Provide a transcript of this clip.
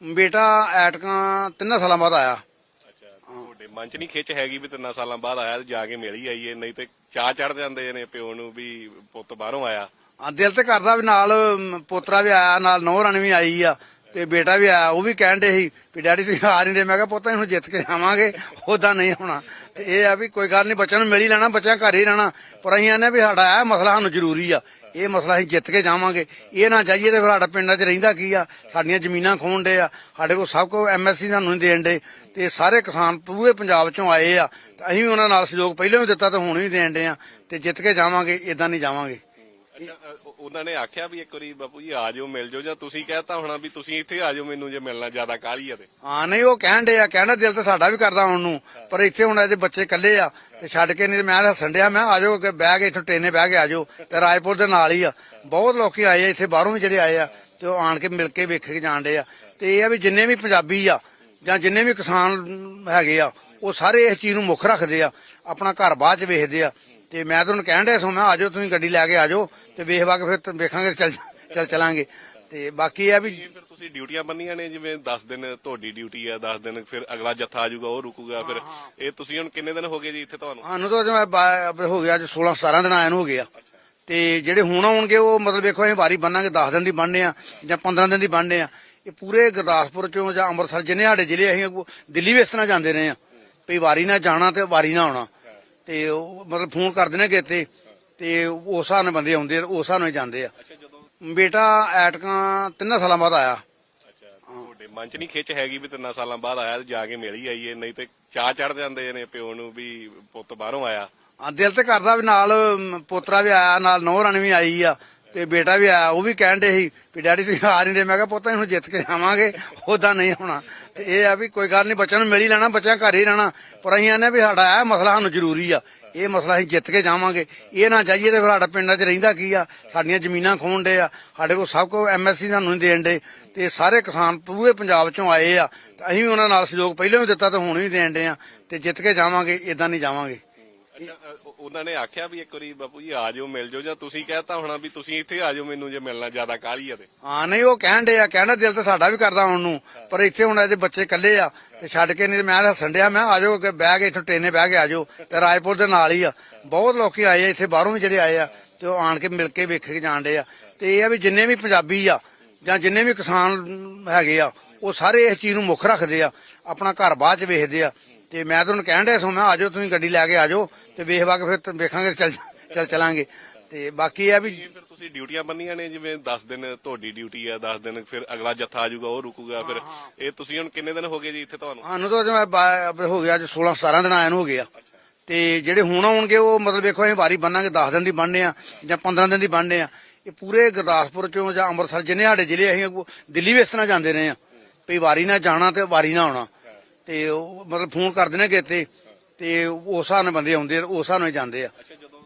ਬੇਟਾ ਐਟਕਾਂ ਤਿੰਨਾਂ ਸਾਲਾਂ ਬਾਅਦ ਆਇਆ। ਅੱਛਾ ਤੁਹਾਡੇ ਮਨ 'ਚ ਨਹੀਂ ਖਿੱਚ ਹੈਗੀ ਵੀ ਤਿੰਨਾਂ ਸਾਲਾਂ ਬਾਅਦ ਆਇਆ ਤੇ ਜਾ ਕੇ ਮਿਲ ਹੀ ਆਈਏ? ਨਹੀਂ ਤੇ ਚਾਹ ਚੜ ਜਾਂਦੇ ਨੇ ਪਿਓ ਨੂੰ ਵੀ ਪੁੱਤ ਬਾਹਰੋਂ ਆਇਆ। ਆ ਦਿਲ ਤੇ ਕਰਦਾ ਵੀ ਨਾਲ ਪੋਤਰਾ ਵੀ ਆਇਆ ਨਾਲ ਨੌਂ ਰਾਣੀ ਵੀ ਆਈ ਆ ਤੇ ਬੇਟਾ ਵੀ ਆਇਆ ਉਹ ਵੀ ਕਹਿਣ ਦੇ ਸੀ ਵੀ ਡੈਡੀ ਤੁਸੀਂ ਆ ਨਹੀਂ ਦੇ। ਮੈਂ ਕਿਹਾ ਪੁੱਤ ਹੁਣ ਜਿੱਤ ਕੇ ਆਵਾਂਗੇ ਉਦਾਂ ਨਹੀਂ ਹੋਣਾ। ਤੇ ਇਹ ਆ ਵੀ ਕੋਈ ਗੱਲ ਨਹੀਂ ਬੱਚਿਆਂ ਨੂੰ ਮਿਲ ਹੀ ਲੈਣਾ ਬੱਚਿਆਂ ਘਰ ਹੀ ਰਹਿਣਾ। ਪਰ ਅਸੀਂ ਆਨੇ ਵੀ ਸਾਡਾ ਇਹ ਮਸਲਾ ਸਾਨੂੰ ਜ਼ਰੂਰੀ ਆ। ਇਹ ਮਸਲਾ ਅਸੀਂ ਜਿੱਤ ਕੇ ਜਾਵਾਂਗੇ। ਇਹ ਨਾ ਜਾਈਏ ਤੇ ਫਿਰ ਸਾਡਾ ਪਿੰਡਾਂ 'ਚ ਰਹਿੰਦਾ ਕੀ ਆ? ਸਾਡੀਆਂ ਜ਼ਮੀਨਾਂ ਖੋਣ ਡੇ ਆ। ਸਾਡੇ ਕੋਲ ਸਭ ਕੋ ਐਮਐਸਸੀ ਸਾਨੂੰ ਨਹੀਂ ਦੇਣ ਡੇ ਤੇ ਸਾਰੇ ਕਿਸਾਨ ਪੂਰੇ ਪੰਜਾਬ 'ਚੋਂ ਆਏ ਆ। ਤੇ ਅਸੀਂ ਵੀ ਉਹਨਾਂ ਨਾਲ ਸਹਿਯੋਗ ਪਹਿਲਾਂ ਵੀ ਦਿੱਤਾ ਤੇ ਹੁਣ ਵੀ ਦੇਣ ਡੇ ਆ। ਤੇ ਜਿੱਤ ਕੇ ਜਾਵਾਂਗੇ ਇਦਾਂ ਨਹੀਂ ਜਾਵਾਂਗੇ। ਉਹਨਾਂ ਨੇ ਆਖਿਆ ਵੀ ਇੱਕ ਵਾਰੀ ਬਾਪੂ ਜੀ ਆ ਜਾਓ ਮਿਲ ਜਾਓ ਜਾਂ ਤੁਸੀਂ ਕਹਿਤਾ ਹੋਣਾ ਵੀ ਤੁਸੀਂ ਇੱਥੇ ਆ ਜਾਓ ਮੈਨੂੰ ਜੇ ਮਿਲਣਾ ਜ਼ਿਆਦਾ ਕਾਹਲੀ ਆ ਤੇ। ਹਾਂ ਨਹੀਂ ਉਹ ਕਹਿਣ ਦੇ ਆ ਕਹਿਣਾ ਦਿਲ ਤੇ ਸਾਡਾ ਵੀ ਕਰਦਾ ਆਉਣ ਨੂੰ ਪਰ ਇੱਥੇ ਹੁਣ ਅਜੇ ਬੱਚੇ ਇਕੱਲੇ ਆ ਤੇ ਛੱਡ ਕੇ ਨਹੀਂ ਮੈਂ ਹੱਸਣ ਡਿਆ ਮੈਂ ਆ ਜਾਓ ਕਿ ਬਹਿ ਕੇ ਇੱਥੋਂ ਟ੍ਰੇਨੇ ਬਹਿ ਕੇ ਆ ਜਾਓ ਤੇ ਰਾਏਪੁਰ ਦੇ ਨਾਲ ਹੀ ਆ। ਬਹੁਤ ਲੋਕੀ ਆਏ ਆ ਇੱਥੇ ਬਾਹਰੋਂ ਵੀ ਜਿਹੜੇ ਆਏ ਆ ਤੇ ਉਹ ਆਣ ਕੇ ਮਿਲ ਕੇ ਵੇਖ ਕੇ ਜਾਣ ਡੇ ਆ। ਤੇ ਇਹ ਆ ਵੀ ਜਿੰਨੇ ਵੀ ਪੰਜਾਬੀ ਆ ਜਾਂ ਜਿੰਨੇ ਵੀ ਕਿਸਾਨ ਹੈਗੇ ਆ ਉਹ ਸਾਰੇ ਇਸ ਚੀਜ਼ ਨੂੰ ਮੁੱਖ ਰੱਖਦੇ ਆ ਆਪਣਾ ਘਰ ਬਾਅਦ ਚ ਵੇਖਦੇ ਆ ਤੇ ਮੈਂ ਤੁਹਾਨੂੰ ਕਹਿਣ ਡਿਆ ਸੋ ਮੈਂ ਆ ਜਾਓ ਤੁਸੀਂ ਗੱਡੀ ਲੈ ਕੇ ਆ ਜਾਓ ਤੇ ਵੇਖ ਵਾ ਕੇ ਫਿਰ ਵੇਖਾਂਗੇ ਚੱਲ ਚੱਲ ਚਲਾਂਗੇ। ਤੇ ਬਾਕੀ ਆ ਵੀ ਫਿਰ ਤੁਸੀਂ ਡਿਊਟੀਆਂ ਬੰਨੀਆਂ ਨੇ ਜਿਵੇਂ 10 ਦਿਨ ਤੁਹਾਡੀ ਡਿਊਟੀ ਆ 10 ਦਿਨ ਫਿਰ ਅਗਲਾ ਜੱਥਾ ਆ ਜਾਊਗਾ ਉਹ ਰੁਕੂਗਾ ਫਿਰ ਇਹ ਤੁਸੀਂ ਹੁਣ ਕਿੰਨੇ ਦਿਨ ਹੋ ਗਏ ਜੀ ਇੱਥੇ ਤੁਹਾਨੂੰ? ਸਾਨੂੰ ਤਾਂ ਹੋ ਗਿਆ ਅੱਜ 16 17 ਦਿਨ ਆਏ ਨੂੰ ਹੋ ਗਿਆ ਤੇ ਜਿਹੜੇ ਹੁਣ ਆਉਣਗੇ ਉਹ ਮਤਲਬ ਵੇਖੋ ਅਸੀਂ ਵਾਰੀ ਬੰਨਾਂਗੇ 10 ਦਿਨ ਦੀ ਬੰਨ੍ਹਦੇ ਆ ਜਾਂ 15 ਦਿਨ ਦੀ ਬੰਨ੍ਹਦੇ ਆ। ਇਹ ਪੂਰੇ ਗੁਰਦਾਸਪੁਰ ਚੋਂ ਜਾਂ ਅੰਮ੍ਰਿਤਸਰ ਜਿੰਨੇ ਸਾਡੇ ਜ਼ਿਲ੍ਹੇ ਅਸੀਂ ਦਿੱਲੀ ਵੀ ਇਸ ਤਰ੍ਹਾਂ ਜਾਂਦੇ ਰਹੇ ਆ। ਵੀ ਵਾਰੀ ਨਾ ਜਾਣਾ ਤੇ ਵਾਰੀ ਨਾ ਆਉਣਾ। ਤੇ ਉਹ ਮਤਲਬ ਫੋਨ ਕਰਦੇ ਨੇ ਕਿਤੇ ਤੇ ਉਸ ਹਿਸਾਬ ਨਾਲ ਬੰਦੇ ਆਉਂਦੇ ਆ ਉਸ ਹਿਸਾਬ ਨਾਲ ਹੀ ਜਾਂਦੇ ਆ। ਅੱਛਾ ਜਦੋਂ ਬੇਟਾ ਐਟਕਾਂ ਤਿੰਨਾਂ ਸਾਲਾਂ ਬਾਅਦ ਆਇਆ। ਅੱਛਾ ਤੁਹਾਡੇ ਮਨ 'ਚ ਨਹੀਂ ਖਿੱਚ ਹੈਗੀ ਵੀ ਤਿੰਨਾਂ ਸਾਲਾਂ ਬਾਅਦ ਆਇਆ ਤੇ ਜਾ ਕੇ ਮਿਲ ਹੀ ਆਈਏ ਨਹੀਂ ਤੇ ਚਾਹ ਚੜ ਜਾਂਦੇ ਨੇ ਪਿਓ ਨੂੰ ਵੀ ਪੁੱਤ ਬਾਹਰੋਂ ਆਇਆ। ਆ ਦਿਲ ਤੇ ਕਰਦਾ ਵੀ ਨਾਲ ਪੋਤਰਾ ਵੀ ਆਇਆ ਨਾਲ ਨੌਂ ਰਾਣੀ ਵੀ ਆਈ ਆ ਤੇ ਬੇਟਾ ਵੀ ਆਇਆ ਉਹ ਵੀ ਕਹਿਣ ਦੇ ਸੀ ਵੀ ਡੈਡੀ ਤੁਸੀਂ ਆ ਨਹੀਂ ਦੇ ਮੈਂ ਕਿਹਾ ਪੁੱਤ ਹੁਣ ਜਿੱਤ ਕੇ ਆਵਾਂਗੇ ਉਦਾਂ ਨਹੀਂ ਹੋਣਾ। ਤੇ ਇਹ ਆ ਵੀ ਕੋਈ ਗੱਲ ਨਹੀਂ ਬੱਚਿਆਂ ਨੂੰ ਮਿਲ ਹੀ ਲੈਣਾ, ਬੱਚਿਆਂ ਘਰ ਹੀ ਰਹਿਣਾ। ਪਰ ਅਸੀਂ ਆਨੇ ਵੀ ਸਾਡਾ ਇਹ ਮਸਲਾ ਸਾਨੂੰ ਜ਼ਰੂਰੀ ਆ। ਇਹ ਮਸਲਾ ਅਸੀਂ ਜਿੱਤ ਕੇ ਜਾਵਾਂਗੇ। ਇਹ ਨਾ ਜਾਈਏ ਤੇ ਫਿਰ ਸਾਡਾ ਪਿੰਡਾਂ 'ਚ ਰਹਿੰਦਾ ਕੀ ਆ? ਸਾਡੀਆਂ ਜ਼ਮੀਨਾਂ ਖੋਣ ਡੇ ਆ। ਸਾਡੇ ਕੋਲ ਸਭ ਕੋ ਐਮਐਸਸੀ ਸਾਨੂੰ ਨਹੀਂ ਦੇਣ ਡੇ ਤੇ ਸਾਰੇ ਕਿਸਾਨ ਪੂਰੇ ਪੰਜਾਬ 'ਚੋਂ ਆਏ ਆ। ਤੇ ਅਸੀਂ ਵੀ ਉਹਨਾਂ ਨਾਲ ਸਹਿਯੋਗ ਪਹਿਲਾਂ ਵੀ ਦਿੱਤਾ ਤੇ ਹੁਣ ਵੀ ਦੇਣ ਡੇ ਆ। ਤੇ ਜਿੱਤ ਕੇ ਜਾਵਾਂਗੇ ਇਦਾਂ ਨਹੀਂ ਜਾਵਾਂਗੇ। ਉਹਨਾਂ ਨੇ ਆਖਿਆ ਵੀ ਇੱਕ ਵਾਰੀ ਬਾਪੂ ਜੀ ਆ ਜਾਓ ਮਿਲ ਜਾਓ ਜਾਂ ਤੁਸੀਂ ਕਹਿਤਾ ਹੋਣਾ ਵੀ ਤੁਸੀਂ ਇੱਥੇ ਆ ਜਾਓ ਮੈਨੂੰ ਜੇ ਮਿਲਣਾ ਜ਼ਿਆਦਾ ਕਾਹਲੀ ਆ ਤੇ। ਹਾਂ ਨਹੀਂ ਉਹ ਕਹਿਣ ਦੇ ਆ ਕਹਿਣਾ ਦਿਲ ਤੇ ਸਾਡਾ ਵੀ ਕਰਦਾ ਆਉਣ ਨੂੰ ਪਰ ਇੱਥੇ ਹੁਣ ਅਜੇ ਬੱਚੇ ਇਕੱਲੇ ਆ ਤੇ ਛੱਡ ਕੇ ਨਹੀਂ ਮੈਂ ਹੱਸਣ ਡਿਆ ਮੈਂ ਆ ਜਾਓ ਕਿ ਬਹਿ ਕੇ ਇੱਥੋਂ ਟ੍ਰੇਨੇ ਬਹਿ ਕੇ ਆ ਜਾਓ ਤੇ ਰਾਏਪੁਰ ਦੇ ਨਾਲ ਹੀ ਆ। ਬਹੁਤ ਲੋਕੀ ਆਏ ਆ ਇੱਥੇ ਬਾਹਰੋਂ ਵੀ ਜਿਹੜੇ ਆਏ ਆ ਤੇ ਉਹ ਆਣ ਕੇ ਮਿਲ ਕੇ ਵੇਖ ਕੇ ਜਾਣ ਡੇ ਆ। ਤੇ ਇਹ ਆ ਵੀ ਜਿੰਨੇ ਵੀ ਪੰਜਾਬੀ ਆ ਜਾਂ ਜਿੰਨੇ ਵੀ ਕਿਸਾਨ ਹੈਗੇ ਆ ਉਹ ਸਾਰੇ ਇਸ ਚੀਜ਼ ਨੂੰ ਮੁੱਖ ਰੱਖਦੇ ਆ ਆਪਣਾ ਘਰ ਬਾਅਦ ਚ ਵੇਖਦੇ ਆ ਤੇ ਮੈਂ ਤੁਹਾਨੂੰ ਕਹਿਣ ਡਿਆ ਸੋ ਮੈਂ ਆ ਜਾਓ ਤੁਸੀਂ ਗੱਡੀ ਲੈ ਕੇ ਆ ਜਾਓ ਤੇ ਵੇਖ ਵਾ ਕੇ ਫਿਰ ਤੇ ਵੇਖਾਂਗੇ ਚੱਲ ਚੱਲ ਚਲਾਂਗੇ। ਤੇ ਬਾਕੀ ਆ ਵੀ ਫਿਰ ਤੁਸੀਂ ਡਿਊਟੀਆਂ ਬੰਨੀਆਂ ਨੇ ਜਿਵੇਂ 10 ਦਿਨ ਤੁਹਾਡੀ ਡਿਊਟੀ ਆ 10 ਦਿਨ ਫਿਰ ਅਗਲਾ ਜੱਥਾ ਆ ਜਾਊਗਾ ਉਹ ਰੁਕੂਗਾ ਫਿਰ ਇਹ ਤੁਸੀਂ ਹੁਣ ਕਿੰਨੇ ਦਿਨ ਹੋ ਗਏ ਜੀ ਇੱਥੇ ਤੁਹਾਨੂੰ? ਸਾਨੂੰ ਤਾਂ ਹੋ ਗਿਆ ਅੱਜ 16 17 ਦਿਨ ਆਏ ਨੂੰ ਹੋ ਗਿਆ ਤੇ ਜਿਹੜੇ ਹੁਣ ਆਉਣਗੇ ਉਹ ਮਤਲਬ ਵੇਖੋ ਅਸੀਂ ਵਾਰੀ ਬੰਨਾਂਗੇ 10 ਦਿਨ ਦੀ ਬੰਨ੍ਹਦੇ ਆ ਜਾਂ 15 ਦਿਨ ਦੀ ਬੰਨ੍ਹਦੇ ਆ। ਇਹ ਪੂਰੇ ਗੁਰਦਾਸਪੁਰ ਚੋਂ ਜਾਂ ਅੰਮ੍ਰਿਤਸਰ ਜਿੰਨੇ ਸਾਡੇ ਜ਼ਿਲ੍ਹੇ ਅਸੀਂ ਦਿੱਲੀ ਵੀ ਇਸ ਤਰ੍ਹਾਂ ਜਾਂਦੇ ਰਹੇ ਆ। ਵੀ ਵਾਰੀ ਨਾ ਜਾਣਾ ਤੇ ਵਾਰੀ ਨਾ ਆਉਣਾ। ਤੇ ਉਹ ਮਤਲਬ ਫੋਨ ਕਰਦੇ ਨੇ ਕਿਤੇ ਤੇ ਉਸ ਹਿਸਾਬ ਨਾਲ ਬੰਦੇ ਆਉਂਦੇ ਆ, ਉਸ ਹਿਸਾਬ ਨਾਲ ਹੀ ਜਾਂਦੇ ਆ। ਅੱਛਾ